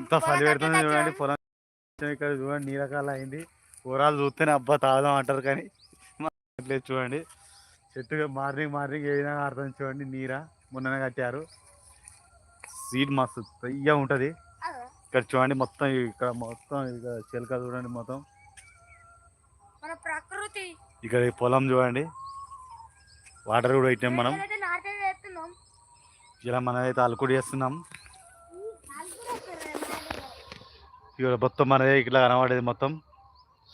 ఎంత చలి పెడుతుంది చూడండి పొలం ఇక్కడ చూడండి నీరకాల అయింది కూరలు చూస్తేనే అబ్బా తాగుదాం అంటారు కానీ లేదు చూడండి. చెట్టు మార్నింగ్ మార్నింగ్ ఏ విధంగా ఆడుతుంది చూడండి నీర మొన్ననే కట్టారు. సీడ్ మస్తు తయ్య ఉంటుంది. ఇక్కడ చూడండి మొత్తం ఇక్కడ మొత్తం ఇక్కడ చిలక చూడండి మొత్తం. ప్రకృతి. ఇక్కడ పొలం చూడండి. వాటర్ కూడా పెట్టాం మనం. ఇలా మనం అయితే అలుకుడు చేస్తున్నాం. ఇక్కడ మొత్తం మనదే ఇట్లా కనబడేది మొత్తం.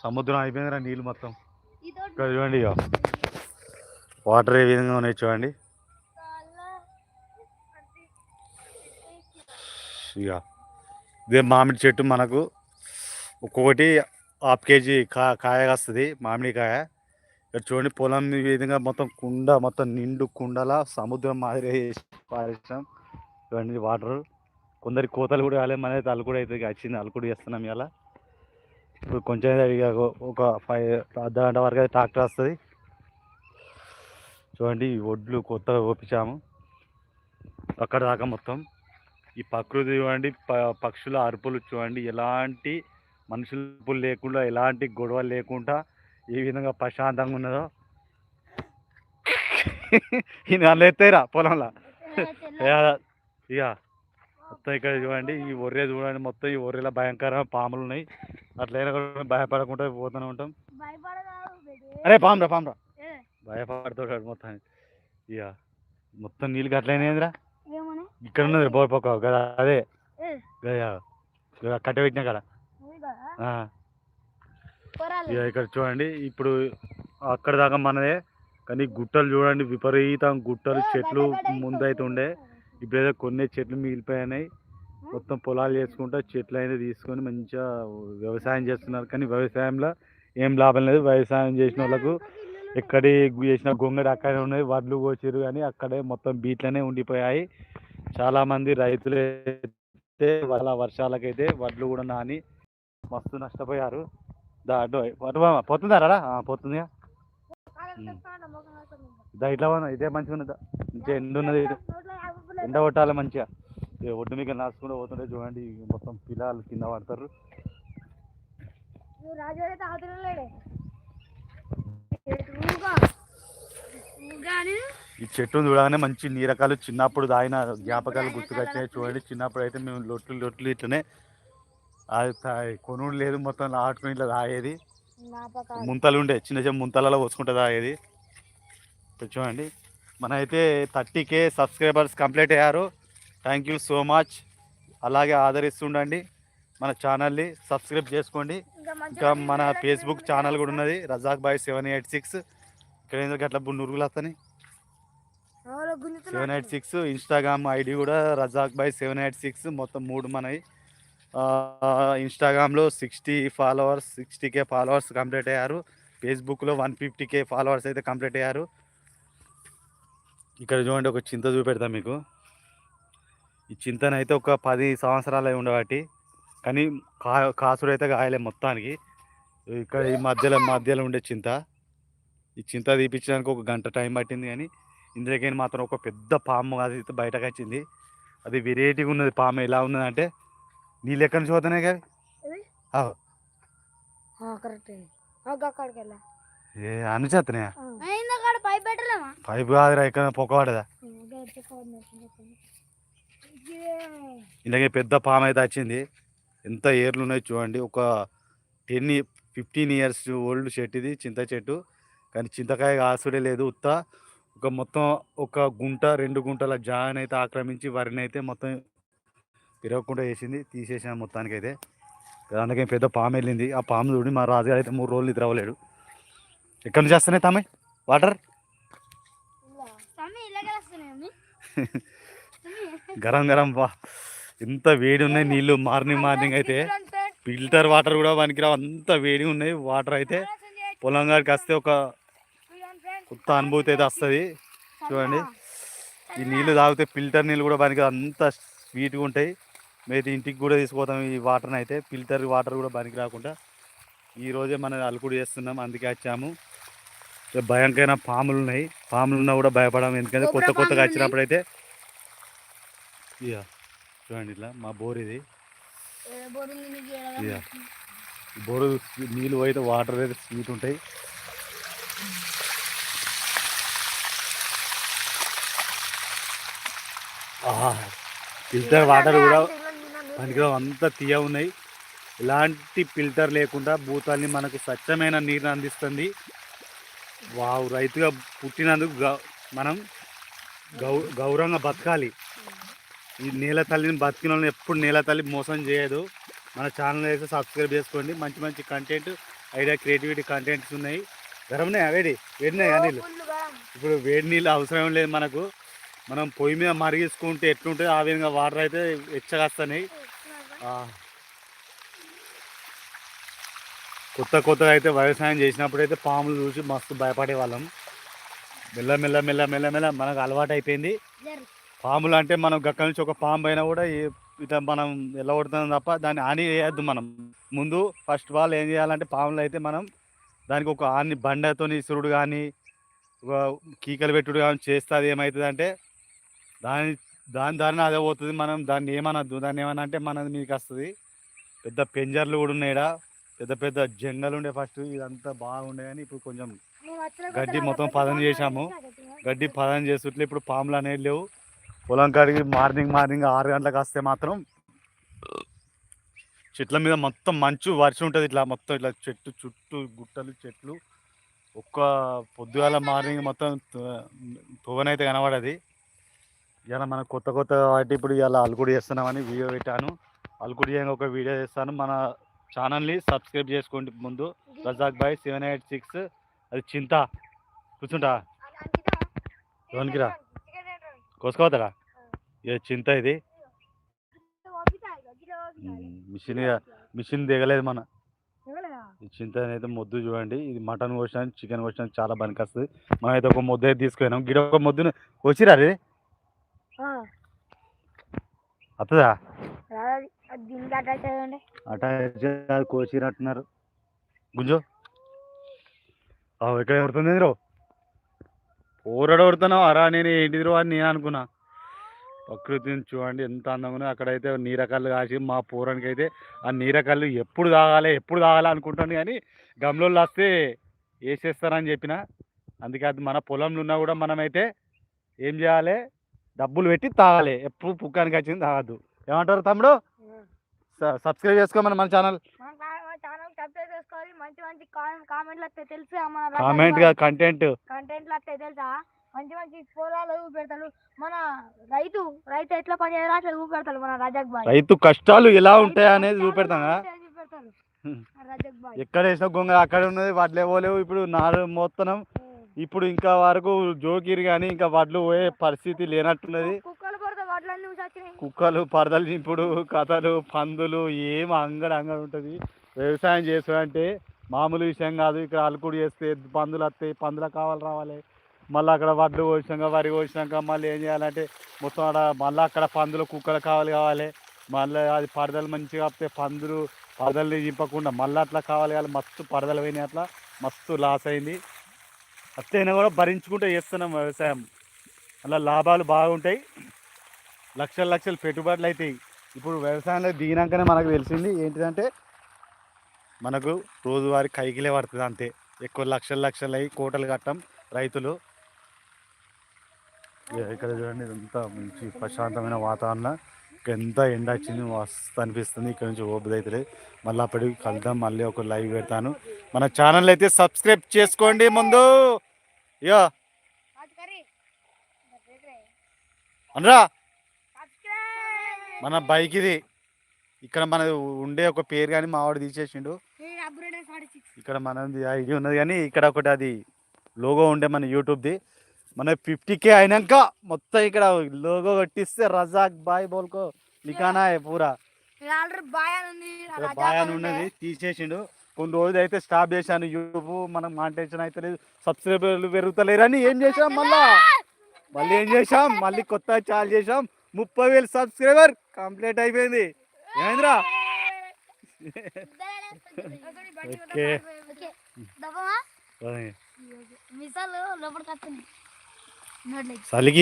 సముద్రం అయిపోయిందిరా నీళ్ళు మొత్తం. ఇక్కడ చూడండి ఇక వాటర్ ఏ విధంగా ఉన్నాయి చూడండి. ఇక ఇదే మామిడి చెట్టు మనకు. ఒక్కొక్కటి హాఫ్ కేజీ కా కాయ కాస్తుంది మామిడికాయ ఇక్కడ చూడండి పొలం ఈ విధంగా మొత్తం కుండ మొత్తం నిండు కుండల సముద్రం మాదిరి పారేసాం చూడండి వాటర్. కొందరి కోతలు కూడా కాలేదు మన అయితే అలుకుడు అయితే వచ్చింది అలుకుడు చేస్తున్నాం ఇలా ఇప్పుడు కొంచెం అయితే ఇక ఒక ఫైవ్ అర్ధ గంట వరకు అయితే ట్రాక్టర్ వస్తుంది. చూడండి ఈ ఒడ్లు కొత్తగా ఓపించాము అక్కడ దాకా మొత్తం. ఈ ప్రకృతి చూడండి పక్షుల అరుపులు చూడండి ఎలాంటి మనుషుల లేకుండా ఎలాంటి గొడవలు లేకుండా ఏ విధంగా ప్రశాంతంగా ఉన్నదో. ఈ నన్ను ఎత్తేరా పొలంలో? ఇక మొత్తం ఇక్కడ చూడండి ఈ ఒర్రె చూడండి మొత్తం ఈ ఒర్రెలో భయంకరమైన పాములు ఉన్నాయి. అట్లయినా కూడా భయపడకుండా పోతూనే ఉంటాం. అరే పామురా పామురా భయపడుతాడు మొత్తం ఇక మొత్తం నీళ్ళు అట్లయినాయిరా ఏమని? ఇక్కడ ఉన్నది బోర్పక్క కదా అదే. కట్టె పెట్టినా కదా. ఇక ఇక్కడ చూడండి ఇప్పుడు అక్కడ దాకా మనదే. కానీ గుట్టలు చూడండి విపరీతం గుట్టలు చెట్లు ముందైతే ఉండే ఇప్పుడైతే కొన్ని చెట్లు మిగిలిపోయినాయి. మొత్తం పొలాలు చేసుకుంటా చెట్లు అయితే తీసుకొని మంచిగా వ్యవసాయం చేస్తున్నారు. కానీ వ్యవసాయంలో ఏం లాభం లేదు. వ్యవసాయం చేసిన వాళ్ళకు ఎక్కడి చేసిన గొంగడి అక్కడే ఉన్నది వడ్లు కోసిరు కానీ అక్కడే మొత్తం బీట్లనే ఉండిపోయాయి. చాలా మంది రైతులు అయితే వాళ్ళ వర్షాలకైతే వడ్లు కూడా నాని మస్తు నష్టపోయారు. దా అడ్డు అటు బామ్మ, పోతుందారా ఆ, పోతుందిగా? దా ఇట్లా పోనా ఇదే మంచిగా ఉన్నదా? మంచిగా ఎండ ఉన్నది ఇది. ఎండ కొట్టాలి మంచిగా. ఇక ఒడ్డు మీకు నాసుకుంటూ పోతుంటే చూడండి మొత్తం పిల్లలు కింద పడతారు. ఈ చెట్టును చూడగానే మంచి నీరకాలు చిన్నప్పుడు తాగిన జ్ఞాపకాలు గుర్తుకొచ్చాయి చూడండి చిన్నప్పుడు అయితే మేము లొట్లు లొట్లు ఇట్లనే అది కొనుడు లేదు మొత్తం ఆడుకుని ఇట్లా తాగేది. ముంతలు ఉండే చిన్న చిన్న ముంతలలో పోసుకుంటే తాగేది. ఇక్కడ చూడండి మన అయితే థర్టీ కే సబ్స్క్రైబర్స్ కంప్లీట్ అయ్యారు. Thank you so much. అలాగే ఆదరిస్తుండండి మన ఛానల్ని సబ్స్క్రైబ్ చేసుకోండి. ఇంకా మన ఫేస్బుక్ ఛానల్ కూడా ఉన్నది. Razak Bhai seven eight six. ఇక్కడ ఏంటంటే అట్లా నురుగులు వస్తాయి seven eight six Instagram ID కూడా Razak Bhai seven eight six. మొత్తం మూడు మనవి. ఇన్స్టాగ్రామ్లో sixty followers sixty K followers complete అయ్యారు. ఫేస్బుక్లో వన్ ఫిఫ్టీ కే ఫాలోవర్స్ అయితే కంప్లీట్ అయ్యారు. ఇక్కడ చూడండి ఒక చింత చూపెడతా మీకు. ఈ చింతనైతే ఒక పది సంవత్సరాలు అయి ఉండబట్టి కానీ కా కాసుడు అయితే కాయలే మొత్తానికి. ఇక్కడ ఈ మధ్యలో మధ్యలో ఉండే చింత. ఈ చింత తీపించడానికి ఒక గంట టైం పట్టింది కానీ ఇందులోకి మాత్రం ఒక పెద్ద పాము అది బయటకు వచ్చింది అది వెరైటీగా ఉన్నది పాము. ఎలా ఉన్నదంటే నీళ్ళు ఎక్కడి నుంచి పోతున్నాయి కదా ఏ అక్కడ పైప్ కాదురా ఎక్కడ పొక్క పడదా ఇలాగే పెద్ద పాము అయితే వచ్చింది. ఎంత ఏర్లు ఉన్నాయి చూడండి. ఒక టెన్ ఫిఫ్టీన్ ఇయర్స్ ఓల్డ్ చెట్టు ఇది చింత చెట్టు. కానీ చింతకాయ కాసుడే లేదు ఉత్త. ఒక మొత్తం ఒక గుంట రెండు గుంటల జాన్ అయితే ఆక్రమించి వరిని అయితే మొత్తం తిరగకుండా వేసింది. తీసేసిన మొత్తానికైతే. అందుకే పెద్ద పాము వెళ్ళింది. ఆ పాము చూడి మా రాజుగారు అయితే మూడు రోజులు నిద్రవలేడు ఎక్కడి నుంచి వస్తున్నాయి తమ్మాయి వాటర్? గరం గరం బా. ఎంత వేడి ఉన్నాయి నీళ్ళు మార్నింగ్ మార్నింగ్ అయితే. ఫిల్టర్ వాటర్ కూడా పనికిరావు. అంత వేడి ఉన్నాయి. వాటర్ అయితే పొలం గారికి వస్తే ఒక కొత్త అనుభూతి అయితే వస్తుంది. చూడండి. ఈ నీళ్ళు తాగితే ఫిల్టర్ నీళ్ళు కూడా పనికి అంత స్వీట్గా ఉంటాయి. మేము ఇంటికి కూడా తీసుకుపోతాం ఈ వాటర్ని అయితే. ఫిల్టర్ వాటర్ కూడా పనికి రాకుండా ఈ రోజే మనం అలుకుడు చేస్తున్నాం. అందుకే వచ్చాము. భయంకరమైన పాములు ఉన్నాయి. పాములు ఉన్నా కూడా భయపడము. ఎందుకంటే కొత్త కొత్తగా వచ్చినప్పుడు అయితే ఇక చూడండి ఇట్లా మా బోర్ ఇది. ఇక బోరు నీళ్ళు పోయితే వాటర్ అయితే స్వీట్ ఉంటాయి. ఫిల్టర్ వాటర్ కూడా పనికిరావు. అంతా తీయ ఉన్నాయి. ఎలాంటి ఫిల్టర్ లేకుండా భూతాన్ని మనకు స్వచ్ఛమైన నీరుని అందిస్తుంది. వావ్ రైతుగా పుట్టినందుకు గౌ- మనం గౌ గౌరవంగా బతకాలి. ఈ నేల తల్లిని బతికిన వాళ్ళని ఎప్పుడు నేల తల్లి మోసం చేయదు. మన ఛానల్ అయితే సబ్స్క్రైబ్ చేసుకోండి. మంచి మంచి కంటెంట్ ఐడియా క్రియేటివిటీ కంటెంట్స్ ఉన్నాయి. గరం ఉన్నాయి? వేడి వేడినాయి నీళ్ళు? ఇప్పుడు వేడి నీళ్ళు అవసరం లేదు మనకు. మనం పొయ్యి మీద మరిగించుకుంటే ఎట్లుంటే ఆ విధంగా వాటర్ అయితే ఎచ్చగస్తున్నాయి ఆ. కొత్త కొత్తగా అయితే వ్యవసాయం చేసినప్పుడు అయితే పాములు చూసి మస్తు భయపడే వాళ్ళం మెల్ల మెల్ల మెల్ల మెల్ల మెల్ల మనకు అలవాటు అయిపోయింది పాములు అంటే మనం గక్క నుంచి ఒక పాము పైన కూడా ఇట్లా మనం ఎలా కొడుతున్నాం తప్ప దాన్ని హాని చేయొద్దు మనం. ముందు ఫస్ట్ ఆఫ్ ఆల్ ఏం చేయాలంటే పాములు అయితే మనం దానికి ఒక ఆని బండతో ఇసురుడు కానీ ఒక కీకలు పెట్టుడు కానీ చేస్తే అది ఏమవుతుంది అంటే దాని దాని దారిని అదే పోతుంది మనం దాన్ని ఏమనద్దు. దాన్ని ఏమన్నా అంటే మనది మీకు వస్తుంది పెద్ద పెంజర్లు కూడా ఉన్నాయి పెద్ద పెద్ద జంగలు ఉండే ఫస్ట్ ఇదంతా బాగుండే కానీ ఇప్పుడు కొంచెం గడ్డి మొత్తం పదం చేశాము. గడ్డి పదం చేస్తుంటే ఇప్పుడు పాములు అనేవి లేవు. పొలం కాడికి మార్నింగ్ మార్నింగ్ ఆరు గంటలకు వస్తే మాత్రం చెట్ల మీద మొత్తం మంచు వర్షం ఉంటుంది ఇట్లా మొత్తం ఇట్లా చెట్టు చుట్టూ గుట్టలు చెట్లు. ఒక్క పొద్దుగాల మార్నింగ్ మొత్తం తువనైతే కనబడది. ఇలా మన కొత్త కొత్త వాటి ఇప్పుడు ఇలా అలుకుడు చేస్తున్నామని వీడియో పెట్టాను. అలుకుడు చేయగా ఒక వీడియో చేస్తాను. మన ఛానల్ని సబ్స్క్రైబ్ చేసుకోండి ముందు. Razak Bhai seven eight six. అది చింత. కూర్చుంటా? ఎవరికిరా? కోసుకోవద్దా ఇది చింత ఇది? మిషన్ మిషన్ దిగలేదు మన. చింత అయితే మొద్దు చూడండి. ఇది మటన్ కోసాను చికెన్ కోసాను చాలా వస్తుంది మనం అయితే ఒక ముద్ద అయితే తీసుకున్నాం గిడ ఒక ముద్దును వచ్చిరా రే? వస్తుందా దీనికి అటాచ్ అయ్యండి గుంజో. ఎక్కడ కొడుతుంది రో ఊరడ కొడుతున్నావు అరా నేను ఏంటిది రో అని నేను అనుకున్నా. ప్రకృతిని చూడండి ఎంత అందంగా. అక్కడైతే నీరకల్లు కాసి మా పూరానికి అయితే ఆ నీరకల్లు ఎప్పుడు తాగాలి ఎప్పుడు తాగాలి అనుకుంటాను కానీ గమలలో వస్తే వేసేస్తారని చెప్పిన. అందుకే అది మన పొలంలో ఉన్నా కూడా మనమైతే ఏం చేయాలి? డబ్బులు పెట్టి తాగాలి. ఎప్పుడు పుక్కానికి వచ్చింది తాగద్దు. ఏమంటారు తమ్ముడు? సబ్స్క్రైబ్ చేసుకోమని మన ఛానల్. మంచి మంచి కామెంట్లు వస్తాయి తెలుసా మన కామెంట్గా కంటెంట్. కంటెంట్లు వస్తాయి తెలుసా? మంచి మంచి పొలాలు పెడతాడు మన రైతు రైతు ఎట్లా పని చేయాలో అట్లా చూపెడతాడు మన రజక్ బాయ్. రైతు కష్టాలు ఎలా ఉంటాయి అనేది కష్టాలు చూపెడతాం కదా ఉంటాయని చూపెడతాడు హ్మ్. మన రజక్ బాయ్. ఎక్కడ వేసిన గొంగ అక్కడ ఉన్నది వడ్లు పోలేవు ఇప్పుడు నాలుగు మోత్తనం. ఇప్పుడు ఇంకా వరకు జోకిరి కానీ ఇంకా వడ్లు పోయే పరిస్థితి లేనట్టున్నది. కుక్కలు పరదలు నింపుడు కథలు పందులు ఏం అంగడి అంగడి ఉంటుంది. వ్యవసాయం చేసాడంటే మామూలు విషయం కాదు. ఇక్కడ అలుకుడు చేస్తే పందులు వస్తాయి పందులకు కావాలి రావాలి. మళ్ళీ అక్కడ వడ్లు పోసినాక వరి కోసినాక మళ్ళీ ఏం చేయాలంటే మొత్తం అక్కడ మళ్ళీ అక్కడ పందులు కుక్కలు కావాలి కావాలి. మళ్ళీ అది పరదలు మంచిగా వస్తే పందులు పరదల్ని చింపకుండా మళ్ళీ అట్లా కావాలి కావాలి. మస్తు పరదలు పోయినాయి అట్లా. మస్తు లాస్ అయింది. అట్లయినా కూడా భరించుకుంటూ చేస్తున్నాం వ్యవసాయం. అలా లాభాలు బాగుంటాయి. లక్షల లక్షలు పెట్టుబడులు అవుతాయి ఇప్పుడు వ్యవసాయంలో దిగినాకనే మనకు తెలిసింది ఏంటిదంటే మనకు రోజువారీ కైకిలే పడుతుంది అంతే. ఎక్కువ లక్షల లక్షలు అయ్యి కోటలు కట్టం రైతులు. ఇక ఇక్కడ చూడండి ఇదంతా మంచి ప్రశాంతమైన వాతావరణం. ఎంత ఎండ వచ్చింది మస్తు అనిపిస్తుంది. ఇక్కడ నుంచి అవుతుంది మళ్ళీ అప్పటికి కలుద్దాం మళ్ళీ ఒక లైవ్ పెడతాను. మన ఛానల్ అయితే సబ్స్క్రైబ్ చేసుకోండి ముందు. ఇయో అనరా? మన బైక్ ఇది ఇక్కడ మన ఉండే ఒక పేరు కానీ మా వాడు తీసేసిండు. ఇక్కడ మనది ఐడి ఉన్నది కానీ ఇక్కడ ఒకటి అది లోగో ఉండే మన యూట్యూబ్ది. మన ఫిఫ్టీ కే అయినాక మొత్తం ఇక్కడ లోగో కొట్టిస్తే రజాక్ బాయ్ బోల్కో హై పూరా. బాయ్ అని ఉన్నది తీసేసిండు. కొన్ని రోజులు అయితే స్టాప్ చేశాను యూట్యూబ్ మనం మాంటేషన్ అయితే లేదు. సబ్స్క్రైబర్లు పెరుగుతలేరని ఏం చేసాం మళ్ళా? మళ్ళీ ఏం చేసాం మళ్ళీ కొత్త చాలు చేసాం ముప్పై వేలు సబ్స్క్రైబర్ కంప్లీట్ అయిపోయింది. ఏమైందిరా ఓకే. చలికి